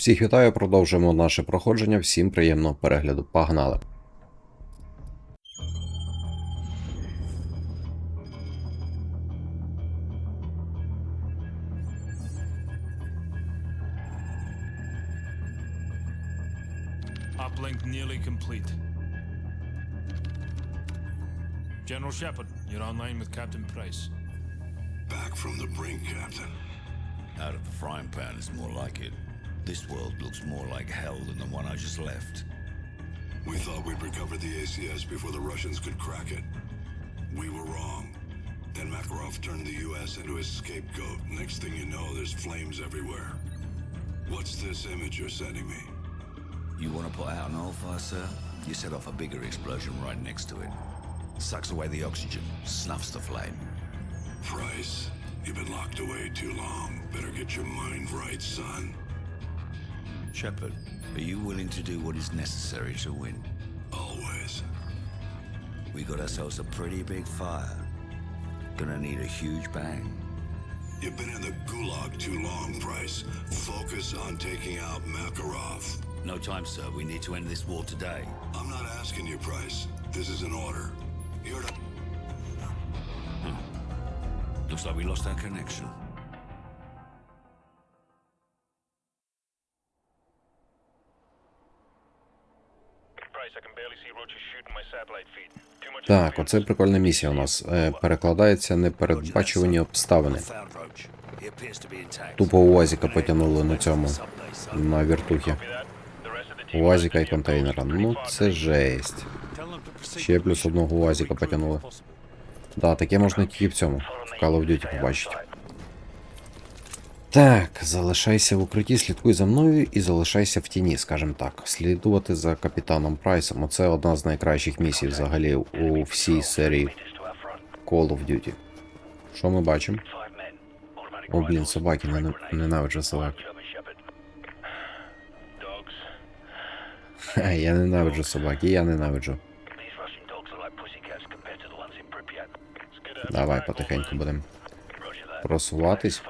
Всіх вітаю, продовжуємо наше проходження. Всім приємного перегляду. Погнали! Uplink nearly complete. General Shepard, you're online with Captain Price. Back from the brink, Captain. Out of the frying pan is more like it. This world looks more like hell than the one I just left. We thought we'd recover the ACS before the Russians could crack it. We were wrong. Then Makarov turned the U.S. into his scapegoat. Next thing you know, there's flames everywhere. What's this image you're sending me? You want to put out an oil fire, sir? You set off a bigger explosion right next to it. Sucks away the oxygen, snuffs the flame. Price, you've been locked away too long. Better get your mind right, son. Shepard, are you willing to do what is necessary to win? Always. We got ourselves a pretty big fire. Gonna need a huge bang. You've been in the gulag too long, Price. Focus on taking out Makarov. No time, sir. We need to end this war today. I'm not asking you, Price. This is an order. You're to... Hmm. Looks like we lost our connection. Так, оце прикольна місія у нас. Е, перекладається непередбачувані обставини. Тупо УАЗіка потягнули на цьому, на вертухі. УАЗіка і контейнера. Ну це жесть. Ще плюс одного УАЗіка потягнули. Да, таке можна тільки в цьому. В Call of Duty побачити. Так, залишайся в укритті, слідкуй за мною і залишайся в тіні, скажімо так. Слідувати за капітаном Прайсом. Оце одна з найкращих місій взагалі у всій серії Call of Duty. Що ми бачимо? О, блін, собаки, нена- ненавиджу собак. Ха, Я ненавиджу собак, і я ненавиджу. Давай потихеньку будемо просуватись.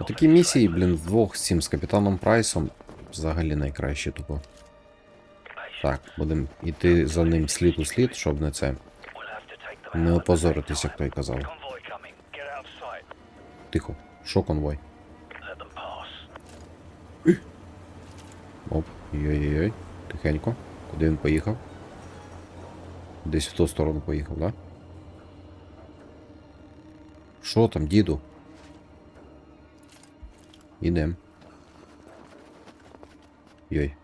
Отакі any місії, блін, вдвох з цим з капітаном Прайсом взагалі найкраще тупо. Так, будемо йти за ним слід у слід, щоб не це. Не out. опозоритись, як той казав. Тихо. Що конвой? Оп, йой-йой-йой. Тихенько. Куди він поїхав? Десь в ту сторону поїхав, да? Що там, діду? Ідем. Йой.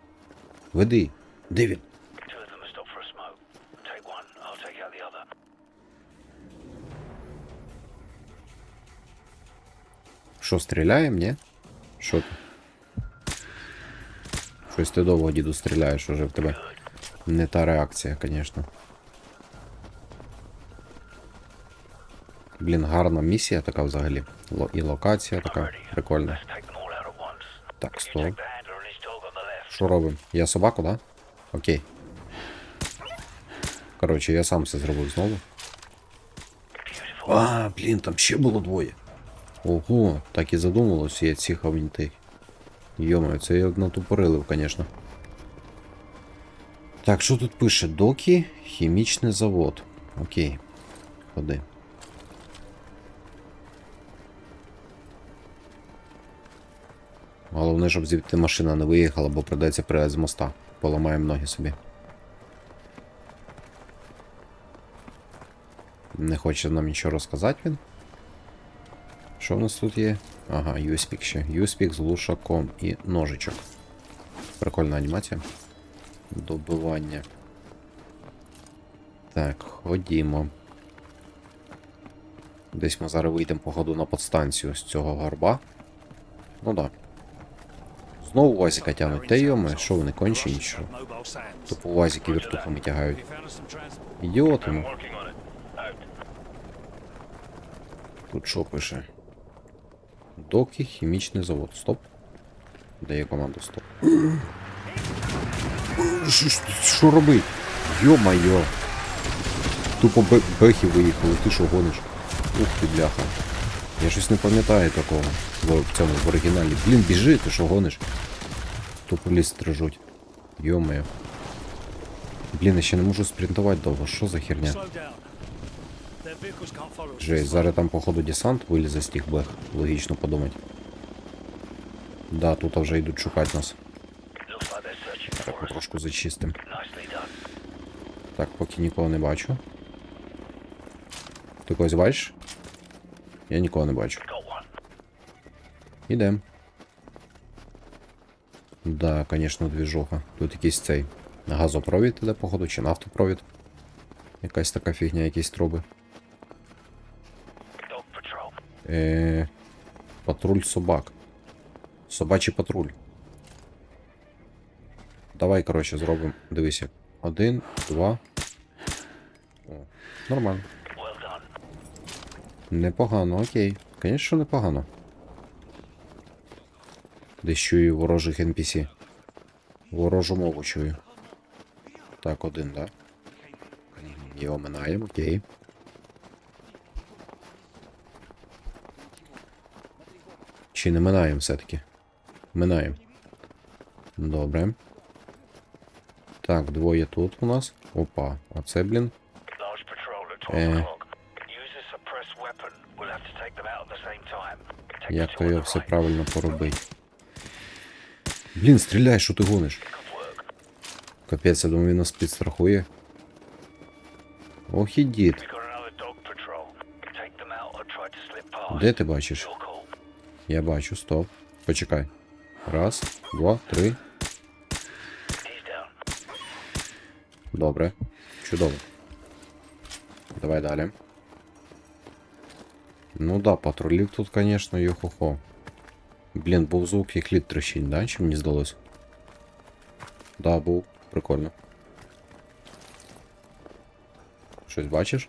Веди. Де він? Що, стріляємо, ні? Що ти? Щось ти довго, діду, стріляєш уже в тебе. Не та реакція, звісно. Блін, гарна місія така взагалі. І локація така прикольна. Так, стоп. Що робимо? Я собаку, да? Окей. Коротше, я сам все зробив знову. А, блін, там ще було двоє. Ого, так і задумалось, я ці хавнітей. Йомаю, це я натупорилив, звісно. Так, що тут пише? Докі, хімічний завод. Окей. Ходи. Головне, щоб звідти машина не виїхала, бо придеться перейти з моста. Поламаємо ноги собі. Не хоче нам нічого розказати він. Що в нас тут є? Ага, USPIC ще. USPIC з лушаком і ножичок. Прикольна анімація. Добивання. Так, ходімо. Десь ми зараз вийдемо, походу, на подстанцію з цього горба. Ну да. Знову УАЗіка тягнуть. Та йоми, що вони кончені, що? Тупо УАЗіки вертухами тягають. Ідіоти. ну. Тут що пише? Доки, хімічний завод. Стоп. Дає команду стоп. Що робить? Йо-майо. Тупо бехи виїхали, ти що гониш? Ух ти, бляха. Я щось не пам'ятаю такого в в цьому в оригіналі. Блін, біжи, ти що гониш? Тупо ліс стрижуть. Йомаю. Блін, я ще не можу спринтувати довго. Що за херня? Жесть, зараз там, походу, десант вилізе з тих бех. Логічно подумати. Да, тут вже йдуть шукати нас. Так, трошку зачистим. Так, поки нікого не бачу. Ти когось бачиш? Я нікого не бачу. Ідем. Да, конечно, двіжуха. Тут якийсь цей газопровід іде, походу, чи нафтопровід. Якась така фігня, якісь труби. Patrol. Е, патруль собак. Собачий патруль. Давай, коротше, зробимо. Дивись як. Один, два. О, нормально. Непогано, окей. Звісно, непогано. Десь чую ворожих NPC. Ворожу мову чую. Так, один, да? Його минаємо, окей. Чи не минаємо все-таки? Минаємо. Добре. Так, двоє тут у нас. Опа. А це, блін. Large Як то the все правильно поробити? Блін, стріляй, що ти гониш? Капець, я думаю, він нас підстрахує. Ох і дід. Де ти бачиш? Я бачу, стоп. Почекай. Раз, два, три. Добре. Чудово. Давай далі. Ну да, патрулів тут, конечно, йо-хо-хо. Блін, був звук, як лід трещить, да? Чи мені здалось? Да, був. Прикольно. Щось бачиш?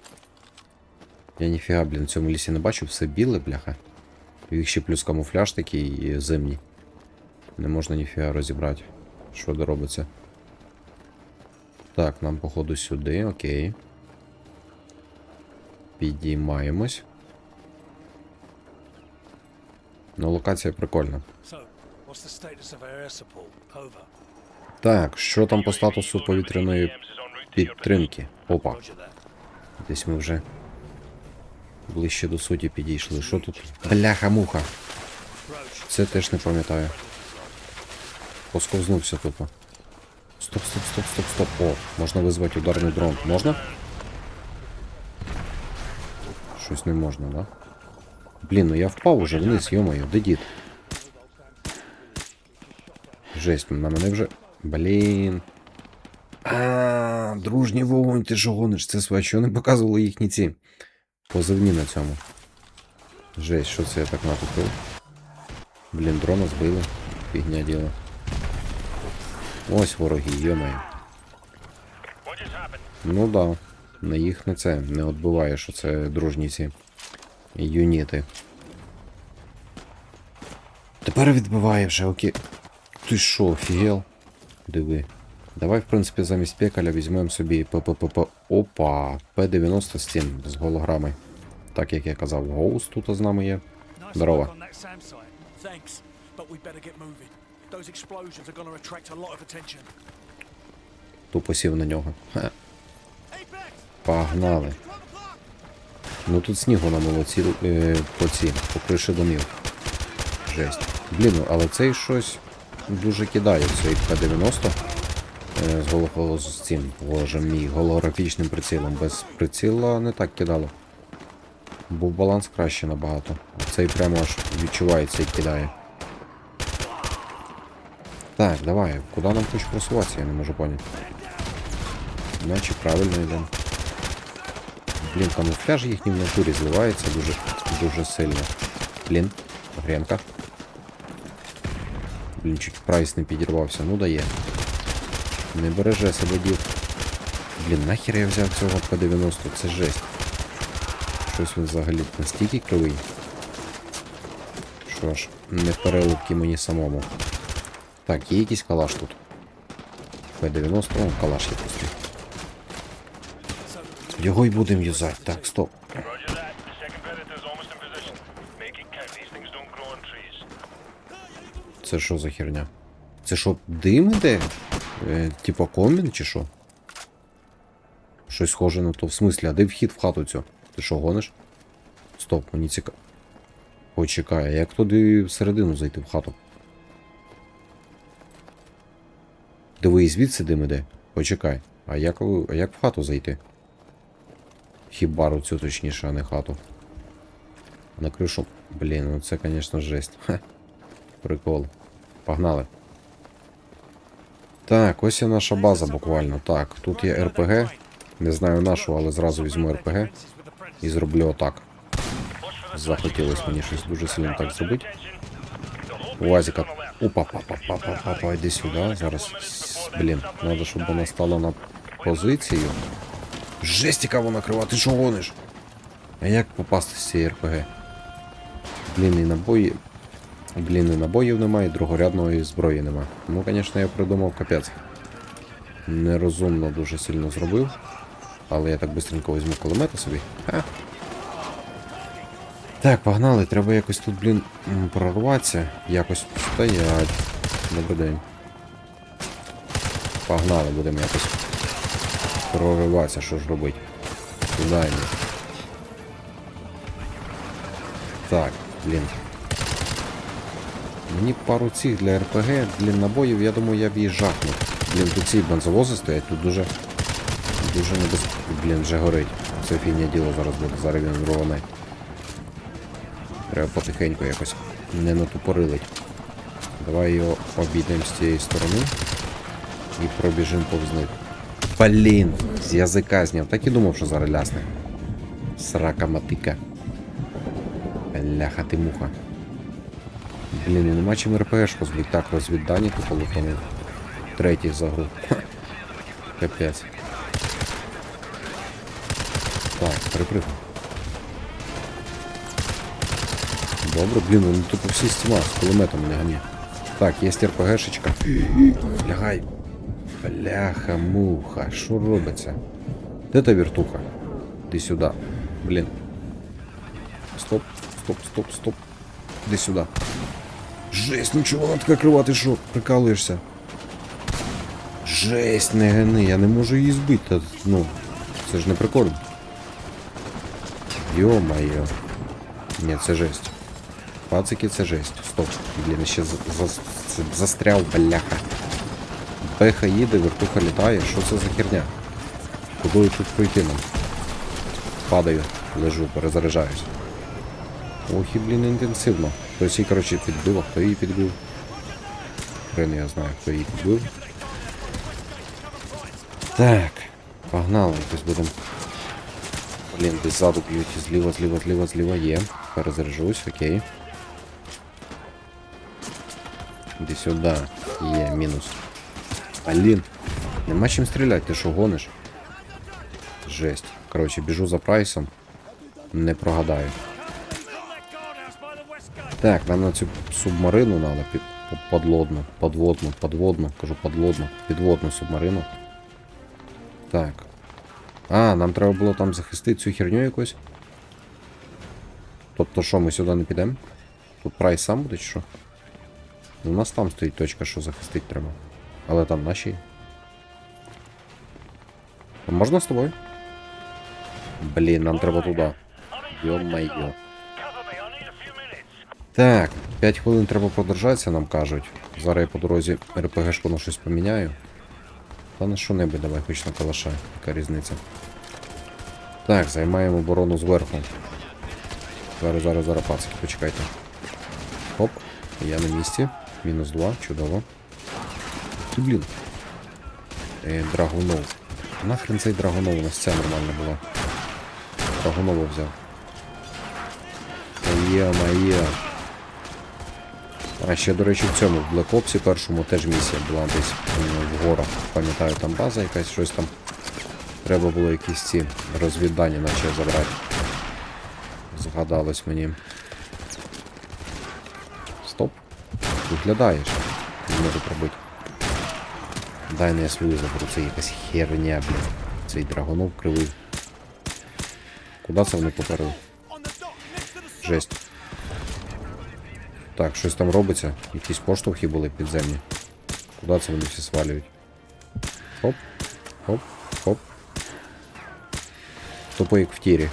Я ніфіга, блін, в цьому лісі не бачу, все біле, бляха. У їх ще плюс камуфляж такий і зимній. Не можна ніфіга розібрати, що де робиться. Так, нам походу сюди, окей. Підіймаємось. Ну, локація прикольна. Так, що там по статусу повітряної підтримки? Опа, десь ми вже ближче до суті підійшли. Що тут? Бляха-муха. Це теж не пам'ятаю. Посковзнувся тупо. Стоп, стоп, стоп, стоп, стоп. О, можна визвати ударний дрон. Можна? Щось не можна, да? Блін, ну я впав уже вниз, йомаю, де дід? Жесть, на мене вже. Блін. А, дружній вогонь, ти що гониш? Це своє, що не показували їхні ці позивні на цьому. Жесть, що це я так натупив? Блін, дрона збили. Фігня діло. Ось вороги, йомаю. Ну да. На їх не це не відбиває, що це дружні ці юніти. Тепер відбиває вже, окей. Ти що, офігел? Диви. Давай, в принципі, замість пекаля візьмемо собі ППП. Опа! П-90 з голограми. Так як я казав, Гоус тут з нами є. Здорово. Тупо сів на нього. Ха. Погнали. Ну тут снігу намило ці, е, по ці, по криші домів. Жесть. Блін, ну але цей щось дуже кидає цей П-90 е, з голого з цим, боже мій, голографічним прицілом. Без приціла не так кидало. Був баланс краще набагато. Цей прямо аж відчувається і кидає. Так, давай, куди нам хочеш просуватися, я не можу поняти. Наче правильно йдемо. Блін, камуфляж їхній в натурі зливається дуже, дуже сильно. Блін, гренка. Блін, чуть прайс не підірвався, ну дає. Не береже себе дід. Блін, нахер я взяв цього П-90, це жесть. Щось він взагалі настільки кривий. Що ж, не переливки мені самому. Так, є якийсь калаш тут. П-90, о, калаш є просто. Його й будемо юзати. Так, стоп. Це що за херня? Це що, дим іде? Е, типа комін чи що? Щось схоже на то. В смислі, а де вхід в хату цю? Ти що, гониш? Стоп, мені цікаво. Почекай, а як туди всередину зайти в хату? Диви, звідси дим іде. Почекай. А як, а як в хату зайти? Хібару цю точніше, а не хату. На кришу. Блін, ну це, звісно, жесть. Ха. Прикол. Погнали. Так, ось і наша база буквально. Так, тут є РПГ. Не знаю нашу, але зразу візьму РПГ і зроблю отак. Захотілося мені щось дуже сильно так зробити. Уазіка. Опа, папа, папа, папа, йди сюди. Зараз. Блін, треба, щоб вона стала на позицію. Жесть, яка вона крива, ти що гониш? А як попасти з цієї РПГ? Блін, набої. Блін, набоїв немає, і другорядної зброї немає. Ну, звісно, я придумав капець. Нерозумно дуже сильно зробив. Але я так быстренько візьму кулемета собі. Ха. Так, погнали, треба якось тут, блін, прорватися. Якось стоять. Добрий день. Погнали, будемо якось прориватися, що ж робити. Йти? Так, блін. Мені пару цих для РПГ, для набоїв, я думаю, я б її жахнув. Блін, тут ці бензовози стоять, тут дуже. Дуже небезпечно. Блін, вже горить. Це фігня діло зараз буде, зараз він рване. Треба потихеньку якось не натупорилить. Давай його обійдемо з цієї сторони і пробіжимо повз них. Блін, з язика зняв. Так і думав, що зараз лясне. Срака матика. Бляха ти муха. Блін, і нема чим РПшку збити. Так, розвіддані тупо полутонув. Третій за гру. Капець. Так, перепрыгну. Добре, блін, вони тупо всі стіма з кулеметом не гані. Так, є РПГшечка. Лягай. Бляха, муха, що робиться? Де та віртуха? Іди сюди. Блін. Стоп, стоп, стоп, стоп. Іди сюди. Жесть, ну вона така крива, ти що, прикалуєшся? Жесть, не гани, я не можу її збити. Ну, це ж не прикольно. Йо-моє. Ні, це жесть. Пацики, це жесть. Стоп. Блін, ще за, за, застряв, бляха. Беха їде, вертуха літає. Що це за херня? Куди тут пройти нам? Падаю, лежу, перезаряджаюсь. І, блін, інтенсивно. Хтось її, коротше, підбив, а хто її підбив? Хрен я знаю, хто її підбив. Так, погнали, якось будемо. Блін, десь ззаду б'ють, зліва, зліва, зліва, зліва є. Перезаряжусь, окей. Іди сюди. Є, мінус. Блін. Нема чим стріляти, ти що гониш? Жесть. Коротше, біжу за прайсом. Не прогадаю. Так, нам на цю субмарину треба під подлодну, подводну, подводну, кажу подводну, підводну субмарину. Так. А, нам треба було там захистити цю херню якусь. Тобто що, ми сюди не підемо? Тут прайс сам буде чи що? У нас там стоїть точка, що захистити треба. Але там наші. Можна з тобою? Блін, нам треба туди. Йо-майо. Так, 5 хвилин треба продержатися, нам кажуть. Зараз я по дорозі РПГшку на щось поміняю. Та на що-небудь давай, хоч на калаша, яка різниця. Так, займаємо оборону зверху. Зараз, зараз, зараз, пацики, почекайте. Хоп, я на місці. Мінус 2, чудово. Ти, блін. Е, Драгунов. Нахрен цей Драгунов, у нас ця нормальна була. Драгунова взяв. Є-моє. А ще, до речі, в цьому в Black Ops першому теж місія була десь в горах. Пам'ятаю, там база якась, щось там. Треба було якісь ці розвіддані наче забрати. Згадалось мені. Стоп. Виглядаєш. Не можу пробити. Дай не я свою заберу, це якась херня, блін. Цей драгонов кривий. Куди це вони поперли? Жесть. Так, щось там робиться. Якісь поштовхи були підземні. Куди це вони всі свалюють? Хоп, хоп, хоп. Тупо як в тірі.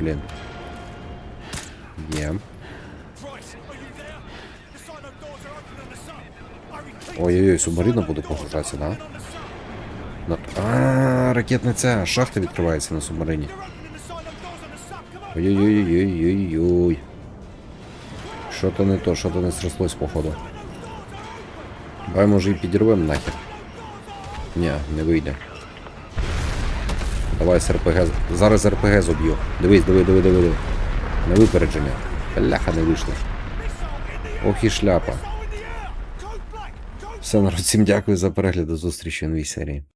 Блін. Є. Price, Ой-ой-ой, субмарина буде погружатися, да? На... А, ракетна ця шахта відкривається на субмарині. Ой-ой-ой-ой-ой-ой. Що то не то, що то не срослось, походу. Давай може і підірвем нахер. Ні, не вийде. Давай з РПГ. Зараз РПГ зуб'ю. Дивись, диви, диви, диви, диви. На випередження. Бляха, не вийшло. Ох і шляпа. Все, народ, всім дякую за перегляд. До зустрічі в новій серії.